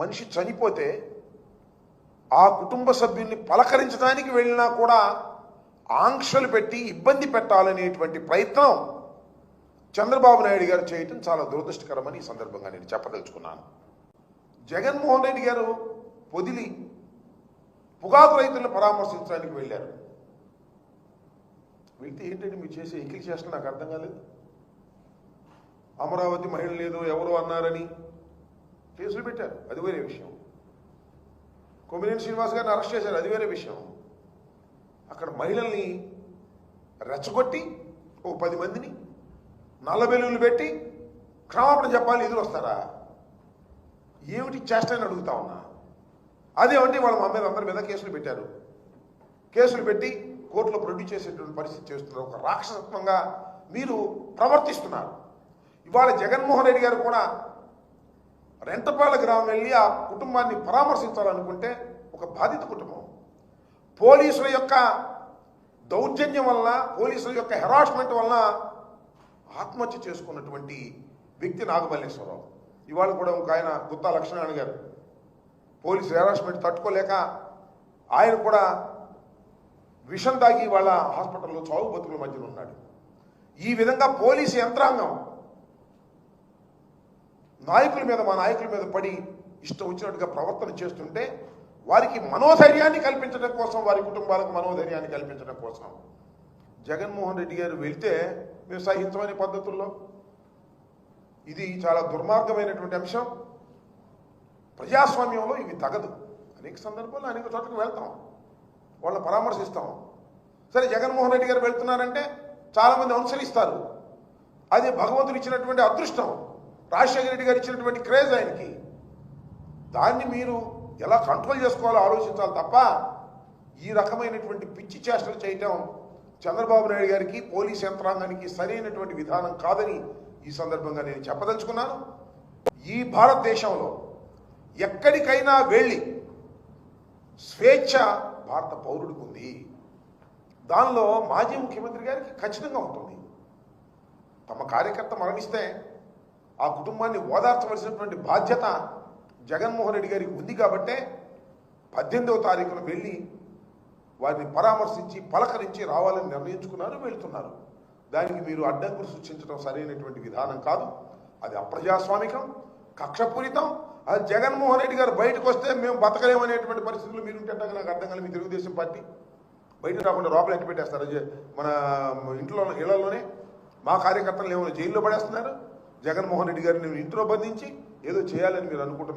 మనిషి చనిపోతే ఆ కుటుంబ సభ్యుల్ని పలకరించడానికి వెళ్ళినా కూడా ఆంక్షలు పెట్టి ఇబ్బంది పెట్టాలనేటువంటి ప్రయత్నం చంద్రబాబు నాయుడు గారు చేయటం చాలా దురదృష్టకరమని ఈ సందర్భంగా నేను చెప్పదలుచుకున్నాను. జగన్మోహన్ రెడ్డి గారు పొదిలి పొగాకు రైతులను పరామర్శించడానికి వెళ్ళారు. వెళ్తే ఏంటంటే మీరు చేసే ఎక్కిలి చేసిన నాకు అర్థం కాలేదు? అమరావతి మహిళ లేదు ఎవరు అన్నారని? కేసులు పెట్టారు. అది వేరే విషయం. కొమ్మినేని శ్రీనివాస్ గారిని అరెస్ట్ చేశారు. అది వేరే విషయం. అక్కడ మహిళల్ని రెచ్చగొట్టి ఓ పది మందిని నల్లబెలుగులు పెట్టి క్షమాపణ చెప్పాలి ఎదురు వస్తారా? ఏమిటి చేస్తానని అడుగుతా ఉన్నా? అదేమంటే వాళ్ళ మా మీద అందరి మీద కేసులు పెట్టారు. కేసులు పెట్టి కోర్టులో ప్రొడ్యూస్ చేసేటువంటి పరిస్థితి చేస్తున్నారు. ఒక రాక్షసత్వంగా మీరు ప్రవర్తిస్తున్నారు. ఇవాళ జగన్మోహన్ రెడ్డి గారు కూడా రెంటపాల గ్రామం వెళ్ళి ఆ కుటుంబాన్ని పరామర్శించాలనుకుంటే ఒక బాధిత కుటుంబం. పోలీసుల యొక్క దౌర్జన్యం వలన పోలీసుల యొక్క హెరాస్మెంట్ వలన ఆత్మహత్య చేసుకున్నటువంటి వ్యక్తి నాగమల్లేశ్వరరావు. ఇవాళ కూడా ఒక ఆయన గుత్తా లక్ష్మణ గారు. పోలీసు హెరాస్మెంట్ తట్టుకోలేక ఆయన కూడా విషం తాగి వాళ్ళ హాస్పిటల్లో చావు బతుకుల మధ్యలో ఉన్నాడు. ఈ విధంగా పోలీసు యంత్రాంగం నాయకుల మీద మా నాయకుల మీద పడి ఇష్టం వచ్చినట్టుగా ప్రవర్తన చేస్తుంటే వారికి మనోధైర్యాన్ని కల్పించడం కోసం వారి కుటుంబాలకు మనోధైర్యాన్ని కల్పించడం కోసం. జగన్మోహన్ రెడ్డి గారు వెళ్తే మేము సహించమనే పద్ధతుల్లో. ఇది చాలా దుర్మార్గమైనటువంటి అంశం. ప్రజాస్వామ్యంలో ఇవి తగదు. అనేక సందర్భాల్లో అనేక చోట్లకి వెళ్తాం. వాళ్ళని పరామర్శిస్తాం. సరే జగన్మోహన్ రెడ్డి గారు వెళ్తున్నారంటే చాలామంది అనుసరిస్తారు. అది భగవంతుడు ఇచ్చినటువంటి అదృష్టం. రాజశేఖర రెడ్డి గారు ఇచ్చినటువంటి క్రేజ్ ఆయనకి. దాన్ని మీరు ఎలా కంట్రోల్ చేసుకోవాలో ఆలోచించాలి తప్ప ఈ రకమైనటువంటి పిచ్చి చేష్టలు చేయటం చంద్రబాబు నాయుడు గారికి పోలీస్ యంత్రాంగానికి సరైనటువంటి విధానం కాదని ఈ సందర్భంగా నేను చెప్పదలుచుకున్నాను. ఈ భారతదేశంలో ఎక్కడికైనా వెళ్ళి స్వేచ్ఛ భారత పౌరుడికి ఉంది. దానిలో మాజీ ముఖ్యమంత్రి గారికి ఖచ్చితంగా ఉంటుంది. తమ కార్యకర్త మరణిస్తే ఆ కుటుంబాన్ని ఓదార్చవలసినటువంటి బాధ్యత జగన్మోహన్ రెడ్డి గారికి ఉంది కాబట్టే పద్దెనిమిదవ తారీఖున వెళ్ళి వారిని పరామర్శించి పలకరించి రావాలని నిర్ణయించుకున్నారు వెళ్తున్నారు. దానికి మీరు అడ్డంకులు సృష్టించడం సరైనటువంటి విధానం కాదు. అది అప్రజాస్వామికం కక్షపూరితం. అది జగన్మోహన్ రెడ్డి గారు బయటకు వస్తే మేము బతకలేమనేటువంటి పరిస్థితులు మీరు ఉంటే నాకు అర్థం కాదు మీ తెలుగుదేశం పార్టీ బయట రాకుండా లోపల ఎట్టు పెట్టేస్తారు. మన ఇంట్లో ఇళ్ళలోనే మా కార్యకర్తలు ఏమైనా జైల్లో పడేస్తున్నారు? జగన్మోహన్ రెడ్డి గారిని ఇంట్లో బంధించి ఏదో చేయాలని మీరు అనుకుంటున్నారు.